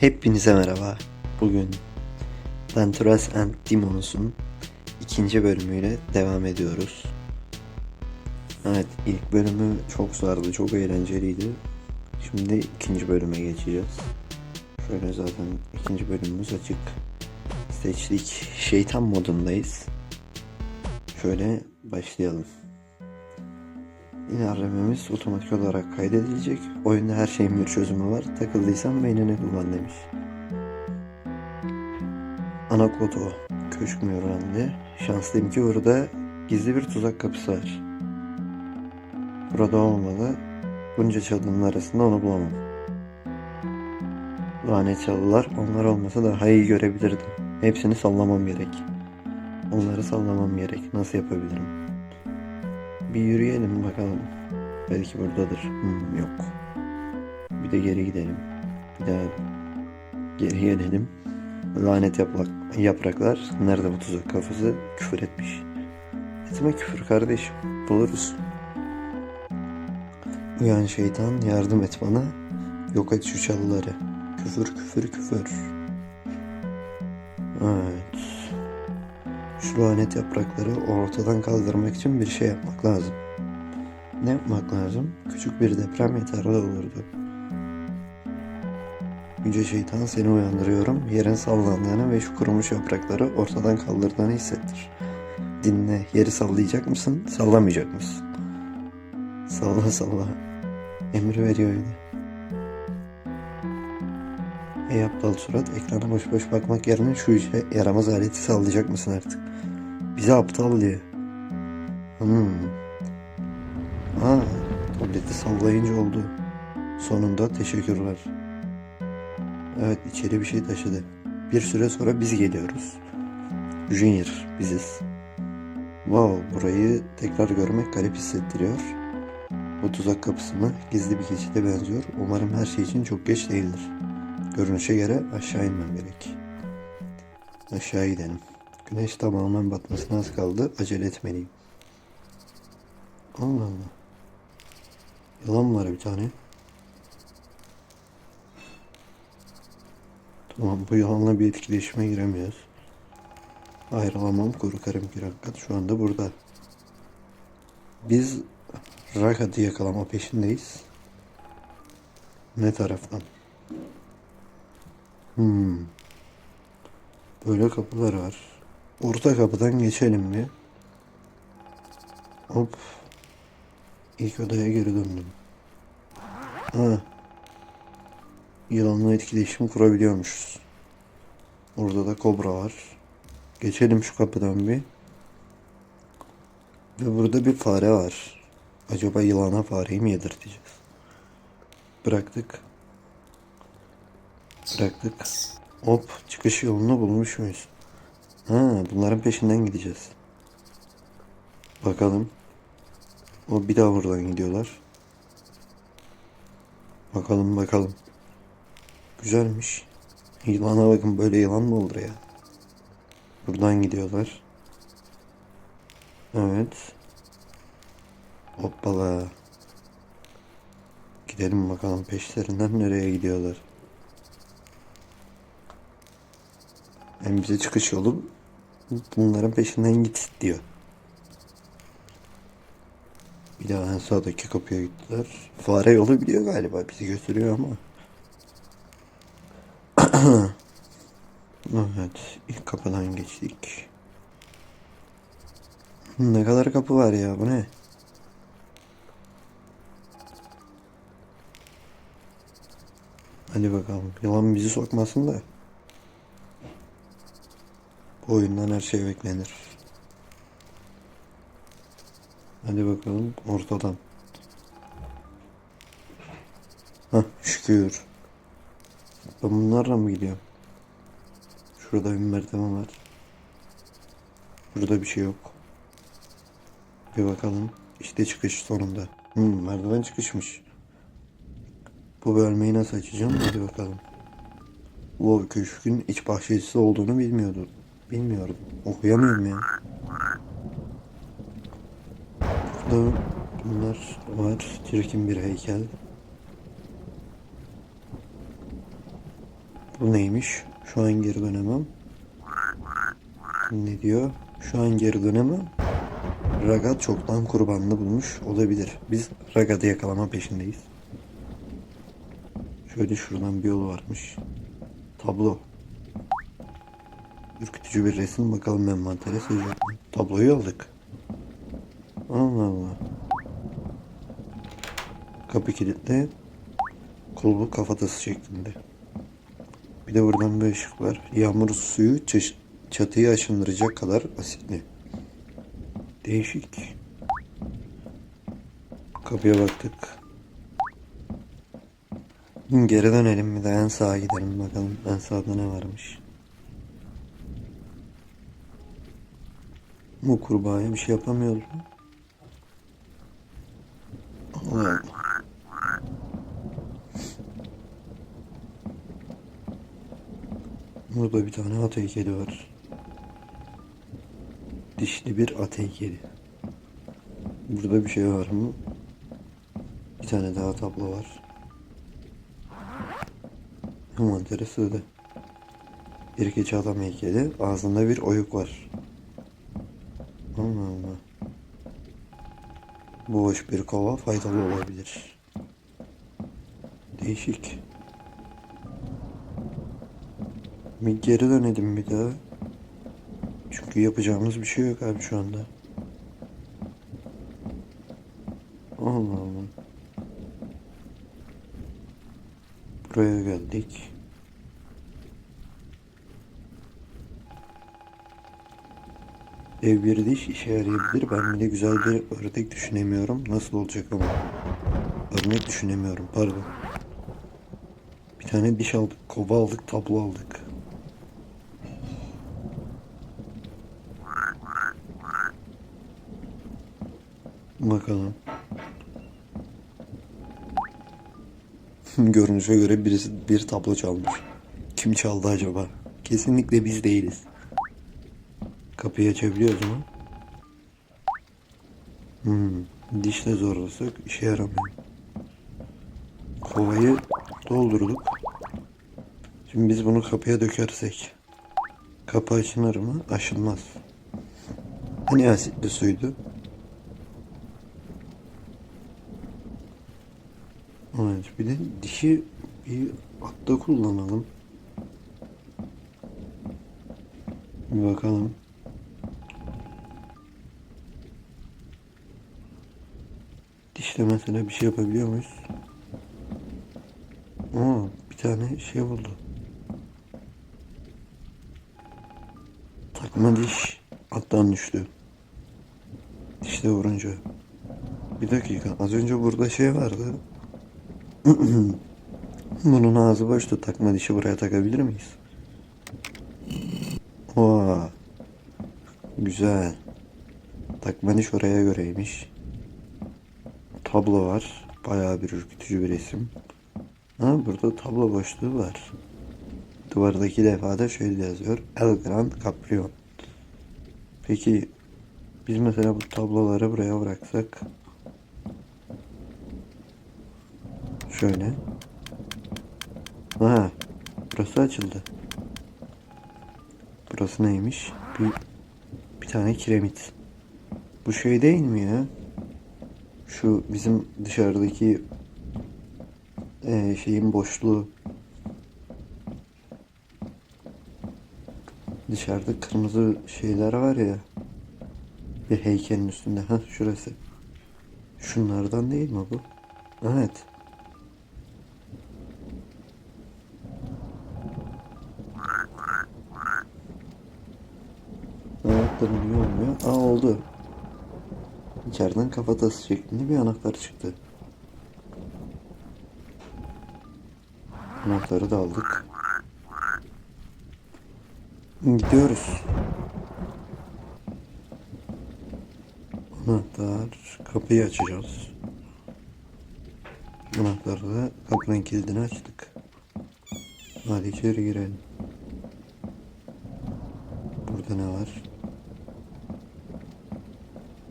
Hepinize merhaba. Bugün Danturas and Demonos'un ikinci bölümüyle devam ediyoruz. Evet ilk bölümü çok sardı, çok eğlenceliydi. Şimdi ikinci bölüme geçeceğiz. Şöyle zaten ikinci bölümümüz açık. Seçtik şeytan modundayız. Şöyle başlayalım. İlerlememiz otomatik olarak kaydedilecek. Oyunda her şeyin bir çözümü var. Takıldıysan beynini kullan demiş. Ana kod o. Köşk mü öğrendi? Şanslıyım ki burada gizli bir tuzak kapısı var. Burada olmalı. Bunca çalının arasında onu bulamam. Lanet çalılar onlar olmasa daha iyi görebilirdim. Hepsini sallamam gerek. Onları sallamam gerek. Nasıl yapabilirim? Bir yürüyelim bakalım. Belki buradadır. Hmm, yok. Bir de geri gidelim. Bir daha geri gelelim. Lanet yaprak, yapraklar. Nerede bu tuzak kafası? Küfür etmiş. Etme küfür kardeşim. Buluruz. Uyan şeytan yardım et bana. Yok et şu çalıları. Küfür küfür küfür. Evet. Şu lanet yaprakları ortadan kaldırmak için bir şey yapmak lazım. Ne yapmak lazım? Küçük bir deprem yeterli olurdu. Yüce şeytan seni uyandırıyorum. Yerin sallandığını ve şu kurumuş yaprakları ortadan kaldırdığını hissettir. Dinle. Yeri sallayacak mısın? Sallamayacak mısın? Salla salla. Emir veriyor öyle. Ey aptal surat ekrana boş boş bakmak yerine şu işe yaramaz aleti sallayacak mısın artık? Bize aptal diyor. Hmm. Aa, tableti sallayınca oldu. Sonunda teşekkürler. Evet içeri bir şey taşıdı. Bir süre sonra biz geliyoruz. Junior biziz. Wow burayı tekrar görmek garip hissettiriyor. Bu tuzak kapısı? Gizli bir geçide benziyor. Umarım her şey için çok geç değildir. Görünüşe göre aşağı inmem gerek. Aşağı gidelim. Güneş tamamen batmasına az kaldı. Acele etmeliyim. Allah Allah. Yılan var bir tane. Tamam bu yılanla bir etkileşime giremiyoruz. Ayrılamam korkarım ki Rakat şu anda burada. Biz Rakat'ı yakalama peşindeyiz. Ne taraftan? Hmm. Böyle kapılar var. Orta kapıdan geçelim bir. Hop. İlk odaya geri döndüm. Ha. Yılanla etkileşim kurabiliyormuşuz. Orada da kobra var. Geçelim şu kapıdan bir. Ve burada bir fare var. Acaba yılana fareyi mi yedirteceğiz? Bıraktık. Bıraktık. Hop çıkış yolunu bulmuş muyuz? Ha bunların peşinden gideceğiz. Bakalım. O bir daha buradan gidiyorlar. Bakalım bakalım. Güzelmiş. Yılana bakın böyle yılan mı olur ya? Buradan gidiyorlar. Evet. Hoppala. Gidelim bakalım peşlerinden nereye gidiyorlar. Hem bize çıkış yolu bunların peşinden git diyor. Bir daha en sağdaki kapıya gittiler. Fare yolu biliyor galiba bizi götürüyor ama. evet ilk kapıdan geçtik. Ne kadar kapı var ya bu ne? Hadi bakalım yılan bizi sokmasın da. Oyundan her şey beklenir. Hadi bakalım ortadan. Hah şükür. Ben bunlarla mı gidiyorum? Şurada bir merdiven var. Burada bir şey yok. Bir bakalım. İşte çıkış sonunda. Hmm, merdiven çıkışmış. Bu bölmeyi nasıl açacağım? Hadi bakalım. Bu köşkün iç bahçesi olduğunu bilmiyordum. Bilmiyorum. Okuyamıyorum ya. Burada bunlar var. Çirkin bir heykel. Bu neymiş? Şu an geri dönemem. Ne diyor? Şu an geri dönemem. Ragat çoktan kurbanını bulmuş olabilir. Biz Ragat'ı yakalama peşindeyiz. Şöyle şuradan bir yol varmış. Tablo. Ürkütücü bir resim. Bakalım envantere sığacak mı? Tabloyu aldık. Allah Allah. Kapı kilitli. Kulbu kafatası şeklinde. Bir de buradan bir ışık var. Yağmur suyu çatıyı aşındıracak kadar asitli. Değişik. Kapıya baktık. Geri dönelim bir de en sağa gidelim bakalım en sağda ne varmış. Bu kurbağaya bir şey yapamıyoruz mu? Allah. Burada bir tane at heykeli var. Dişli bir at heykeli. Burada bir şey var mı? Bir tane daha tablo var. Envantere sığdı. Bir keçi adam heykeli. Ağzında bir oyuk var. Allah Allah. Boş bir kova faydalı olabilir. Değişik. Bir geri dönelim bir daha. Çünkü yapacağımız bir şey yok abi şu anda. Allah Allah. Buraya geldik. Ev bir diş işe yarayabilir. Ben bile güzel bir ördek düşünemiyorum. Nasıl olacak ama? Örnek düşünemiyorum. Pardon. Bir tane diş aldık, kova aldık, tablo aldık. Bakalım. Görünüşe göre birisi bir tablo çalmış. Kim çaldı acaba? Kesinlikle biz değiliz. Kapıyı açabiliyoruz mu? Hmm. Dişle zorlasak işe yaramıyor. Kovayı doldurduk. Şimdi biz bunu kapıya dökersek kapı açılır mı? Açılmaz. Hani asitli suydu? Evet bir de dişi bir atta kullanalım. Bir bakalım. Dişle mesela bir şey yapabiliyor muyuz? Aa, bir tane şey buldu. Takma diş attan düştü. Dişle vurunca. Bir dakika az önce burada şey vardı. Bunun ağzı boştu. Takma dişi buraya takabilir miyiz? Oha. Güzel. Takma diş oraya göreymiş. Tablo var. Bayağı bir ürkütücü bir resim. Ha burada tablo boşluğu var. Duvardaki levhada şöyle yazıyor. El Grand Caprion. Peki biz mesela bu tabloları buraya bıraksak Şöyle. Ha, burası açıldı. Burası neymiş? Bir, bir tane kiremit. Bu şey değil mi ya? Şu bizim dışarıdaki eee, şeyin boşluğu. Dışarıda kırmızı şeyler var ya. Bir heykelin üstünde. Ha şurası. Şunlardan değil mi bu? Evet. Anahtarım niye olmuyor? Aa oldu. İçeriden kafatası şeklinde bir anahtar çıktı. Anahtarı da aldık. Gidiyoruz. Anahtar. Kapıyı açacağız. Anahtarı da kapının kilidini açtık. Hadi içeri girelim. Burada ne var?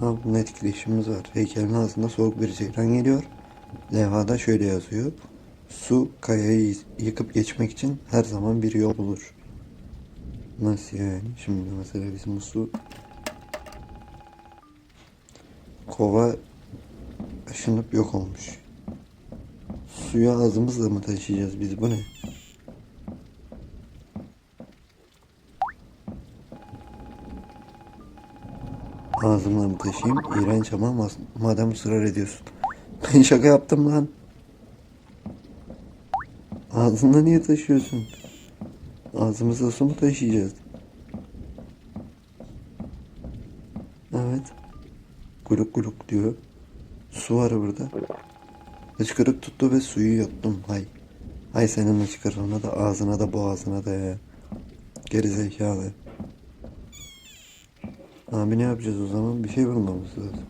Bunun etkileşimimiz var. Heykelin ağzında soğuk bir ceylan geliyor. Levhada şöyle yazıyor. Su kayayı yıkıp geçmek için her zaman bir yol bulur. Nasıl yani? Şimdi mesela bizim su kova aşınıp yok olmuş. Suyu ağzımızla mı taşıyacağız biz? Bu ne? Ağzımla mı taşıyayım? İğrenç ama madem ısrar ediyorsun. Ben şaka yaptım lan. Ağzında niye taşıyorsun? Ağzımızda su mu taşıyacağız? Evet. Guluk guluk diyor. Su var burada. Hıçkırık tuttu ve suyu yuttum. Hay. Hay senin hıçkırığına da ağzına da boğazına da ya. Geri zekalı. Abi ne yapacağız o zaman? Bir şey bulmamız lazım.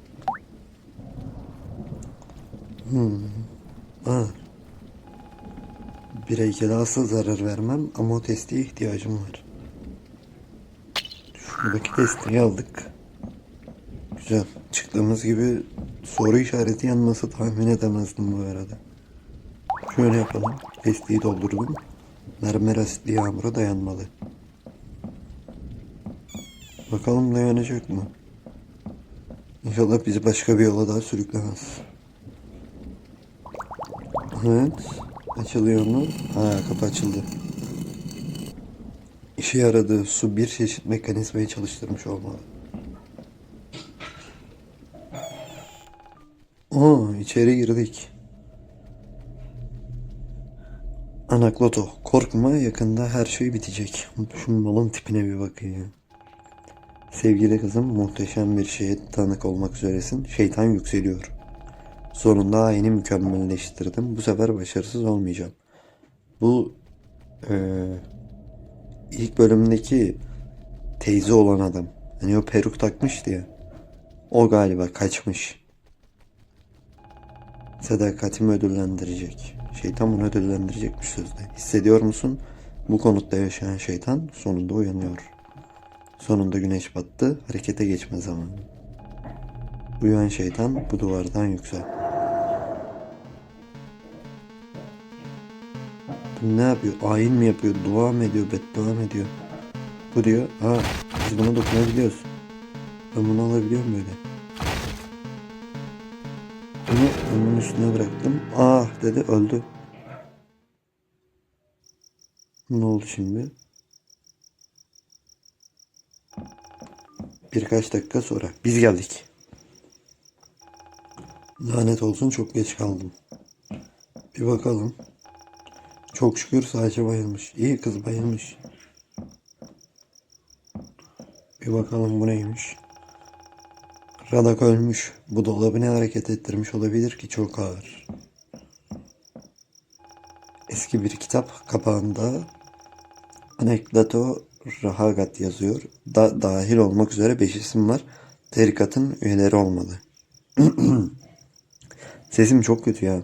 Hmm. Aa. Bir heykele asla zarar vermem ama o testiye ihtiyacım var. Şuradaki testiyi aldık. Güzel. Çıktığımız gibi soru işareti yanması tahmin edemezdim bu arada. Şöyle yapalım. Testiyi doldurdum. Mermer asitli yağmura dayanmalı. Bakalım dayanacak mı? İnşallah bizi başka bir yola daha sürüklemez. Evet. Açılıyor mu? Ha kapı açıldı. İşe yaradı. Su bir çeşit mekanizmayı çalıştırmış olmalı. Oo, içeri girdik. Anakloto, korkma yakında her şey bitecek. Şu malın tipine bir bakayım. Sevgili kızım, muhteşem bir şeye tanık olmak üzeresin. Şeytan yükseliyor. Sonunda ayini mükemmelleştirdim. Bu sefer başarısız olmayacağım. Bu eee, ilk bölümdeki teyze olan adam. Hani o peruk takmıştı ya. O galiba kaçmış. Sadakatimi ödüllendirecek. Şeytan bunu ödüllendirecekmiş sözde. Hissediyor musun? Bu konutta yaşayan şeytan sonunda uyanıyor. Sonunda güneş battı, harekete geçme zamanı. Uyan şeytan bu duvardan yüksel. Bu ne yapıyor? Ayin mi yapıyor? Dua mı ediyor? Beddua mı ediyor? Bu diyor. Ha biz buna dokunabiliyoruz. Ben bunu alabiliyorum böyle. Bunu onun üstüne bıraktım. Ah dedi öldü. Ne oldu şimdi? Birkaç dakika sonra biz geldik. Lanet olsun çok geç kaldım. Bir bakalım. Çok şükür sadece bayılmış. İyi kız bayılmış. Bir bakalım bu neymiş. Radak ölmüş. Bu dolabı ne hareket ettirmiş olabilir ki çok ağır. Eski bir kitap kapağında Anekdoto Rahagat yazıyor. Da dahil olmak üzere 5 isim var. Tarikatın üyeleri olmalı. Sesim çok kötü ya.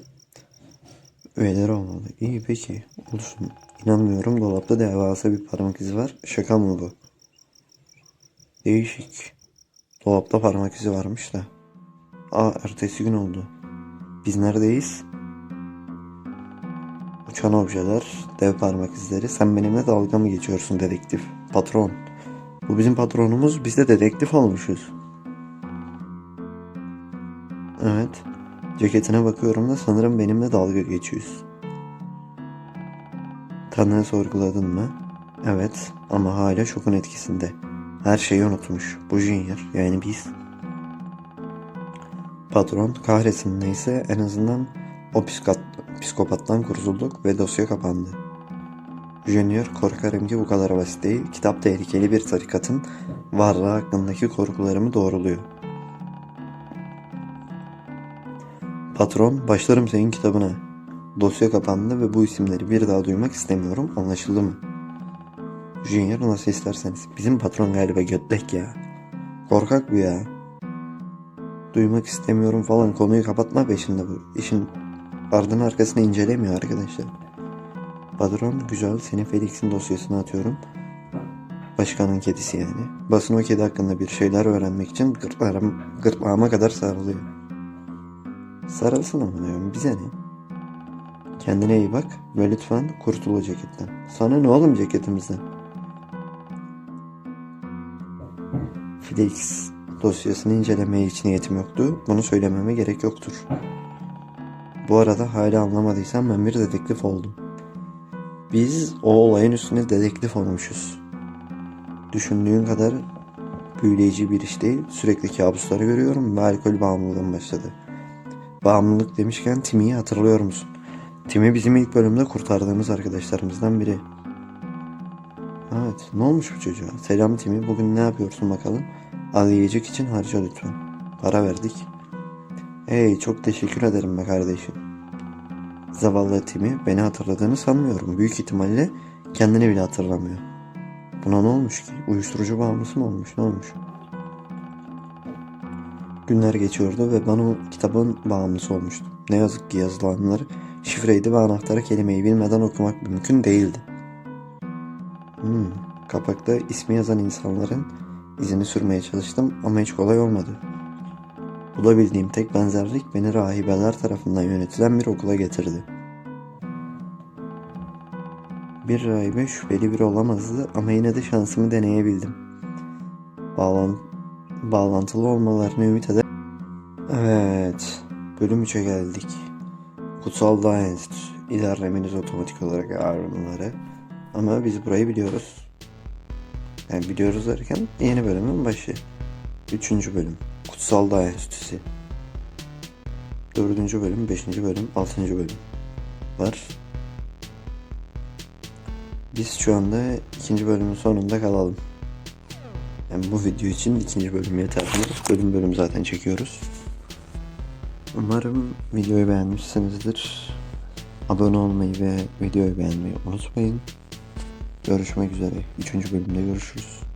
Üyeleri olmalı. İyi peki. Olsun. İnanmıyorum. Dolapta devasa bir parmak izi var. Şaka mı bu? Değişik. Dolapta parmak izi varmış da. Aa ertesi gün oldu. Biz neredeyiz? Uçan objeler, dev parmak izleri. Sen benimle dalga mı geçiyorsun dedektif? Patron. Bu bizim patronumuz. Biz de dedektif olmuşuz. Evet. Ceketine bakıyorum da sanırım benimle dalga geçiyorsun. Tanığı sorguladın mı? Evet ama hala şokun etkisinde. Her şeyi unutmuş. Bu Junior yani biz. Patron kahretsin neyse en azından o psikopattan kurtulduk ve dosya kapandı. Junior korkarım ki bu kadar basit değil. Kitap tehlikeli bir tarikatın varlığı hakkındaki korkularımı doğruluyor. Patron başlarım senin kitabına. Dosya kapandı ve bu isimleri bir daha duymak istemiyorum. Anlaşıldı mı? Junior nasıl isterseniz. Bizim patron galiba götlek ya. Korkak bu ya. Duymak istemiyorum falan konuyu kapatma peşinde bu. İşin ardını arkasını incelemiyor arkadaşlar. Patron güzel seni Felix'in dosyasına atıyorum. Başkanın kedisi yani. Basın o kedi hakkında bir şeyler öğrenmek için gırtlağım, gırtlağıma kadar sarılıyor. Sarılsın ama diyorum bize ne? Kendine iyi bak ve lütfen kurtul o ceketten. Sana ne oğlum ceketimizden? Felix dosyasını incelemeye hiç niyetim yoktu. Bunu söylememe gerek yoktur. Bu arada hala anlamadıysan ben bir dedektif oldum. Biz o olayın üstüne dedektif olmuşuz. Düşündüğün kadar büyüleyici bir iş değil. Sürekli kabusları görüyorum ve alkol bağımlılığım başladı. Bağımlılık demişken Timmy'yi hatırlıyor musun? Timmy bizim ilk bölümde kurtardığımız arkadaşlarımızdan biri. Evet, ne olmuş bu çocuğa? Selam Timmy, bugün ne yapıyorsun bakalım? Al yiyecek için harca lütfen. Para verdik. Hey, çok teşekkür ederim be kardeşim. Zavallı Timmy beni hatırladığını sanmıyorum. Büyük ihtimalle kendini bile hatırlamıyor. Buna ne olmuş ki? Uyuşturucu bağımlısı mı olmuş? Ne olmuş? Günler geçiyordu ve ben o kitabın bağımlısı olmuştum. Ne yazık ki yazılanlar şifreydi ve anahtarı kelimeyi bilmeden okumak mümkün değildi. Hmm, kapakta ismi yazan insanların izini sürmeye çalıştım ama hiç kolay olmadı. Bulabildiğim tek benzerlik beni rahibeler tarafından yönetilen bir okula getirdi. Bir rahibe şüpheli biri olamazdı ama yine de şansımı deneyebildim. Bağlan bağlantılı olmalarını ümit eder. Evet, bölüm 3'e geldik. Kutsal Dağ Enstitüsü. İlerlemeniz otomatik olarak ağrımları. Ama biz burayı biliyoruz. Yani biliyoruz derken yeni bölümün başı. Üçüncü bölüm. Kutsal Dağ Enstitüsü. Dördüncü bölüm, beşinci bölüm, altıncı bölüm var. Biz şu anda ikinci bölümün sonunda kalalım. Yani bu video için ikinci bölüm yeterli. Bölüm bölüm zaten çekiyoruz. Umarım videoyu beğenmişsinizdir. Abone olmayı ve videoyu beğenmeyi unutmayın. Görüşmek üzere. Üçüncü bölümde görüşürüz.